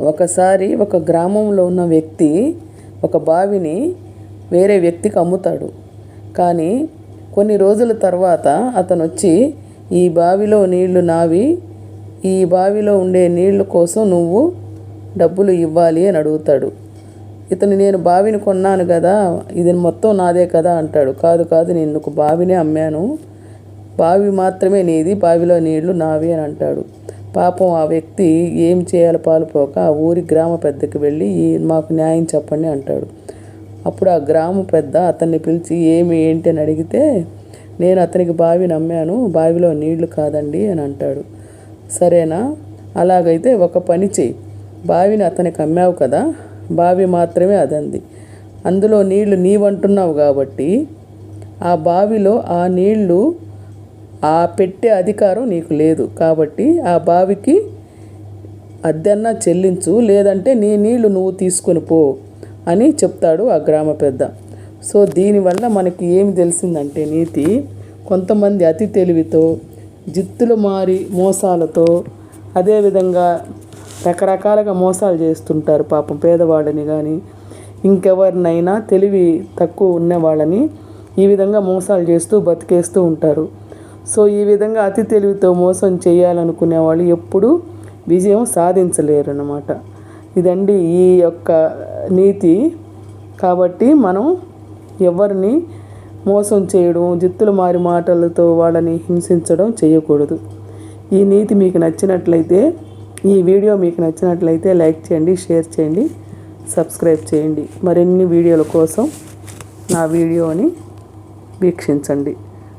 ఒకసారి ఒక గ్రామంలో ఉన్న వ్యక్తి ఒక బావిని వేరే వ్యక్తికి అమ్ముతాడు. కానీ కొన్ని రోజుల తర్వాత అతను వచ్చి ఈ బావిలో నీళ్ళు నావి ఈ బావిలో ఉండే నీళ్ళు కోసం నువ్వు డబ్బులు ఇవ్వాలి అని అడుగుతాడు. ఇతను నేను బావిని కొన్నాను కదా ఇది మొత్తం నాదే కదా అంటాడు. కాదు కాదు నేను ఒక బావినే అమ్మాను. బావి మాత్రమే నీది బావిలో నీళ్ళు నావి అని అంటాడు. పాపం ఆ వ్యక్తి ఏం చేయాలో పాలుపోక ఆ ఊరి గ్రామ పెద్దకి వెళ్ళి మాకు న్యాయం చెప్పండి అంటాడు. అప్పుడు ఆ గ్రామ పెద్ద అతన్ని పిలిచి ఏమి ఏంటి? అని అడిగితే నేను అతనికి బావి నమ్మాను బావిలో నీళ్ళు కాదండి అని అంటాడు. సరేనా? అలాగైతే ఒక పని చెయ్యి. బావిని అతనికి అమ్మావు కదా బావి మాత్రమే అదంది. అందులో నీళ్ళు నీవంటున్నావు కాబట్టి ఆ బావిలో ఆ నీళ్ళు ఆ పెట్టే అధికారం నీకు లేదు. కాబట్టి ఆ బావికి అద్దెన్నా చెల్లించు లేదంటే నీ నీళ్ళు నువ్వు తీసుకొని పో అని చెప్తాడు ఆ గ్రామ పెద్ద. సో దీనివల్ల మనకి ఏమి తెలిసిందంటే నీతి కొంతమంది అతి తెలివితో జిత్తులు మారి మోసాలతో అదేవిధంగా రకరకాలుగా మోసాలు చేస్తుంటారు పాపం పేదవాళ్ళని కానీ ఇంకెవరినైనా తెలివి తక్కువ ఉన్నవాళ్ళని ఈ విధంగా మోసాలు చేస్తూ బతికేస్తూ ఉంటారు. సో ఈ విధంగా అతి తెలివితో మోసం చేయాలనుకునే వాళ్ళు ఎప్పుడూ విజయం సాధించలేరు అన్నమాట ఇదండి ఈ యొక్క నీతి. కాబట్టి మనం ఎవరిని మోసం చేయడం జిత్తులు మారి మాటలతో వాళ్ళని హింసించడం చేయకూడదు. ఈ నీతి మీకు నచ్చినట్లయితే ఈ వీడియో మీకు నచ్చినట్లయితే లైక్ చేయండి షేర్ చేయండి సబ్స్క్రైబ్ చేయండి. మరిన్ని వీడియోల కోసం నా వీడియోని వీక్షించండి.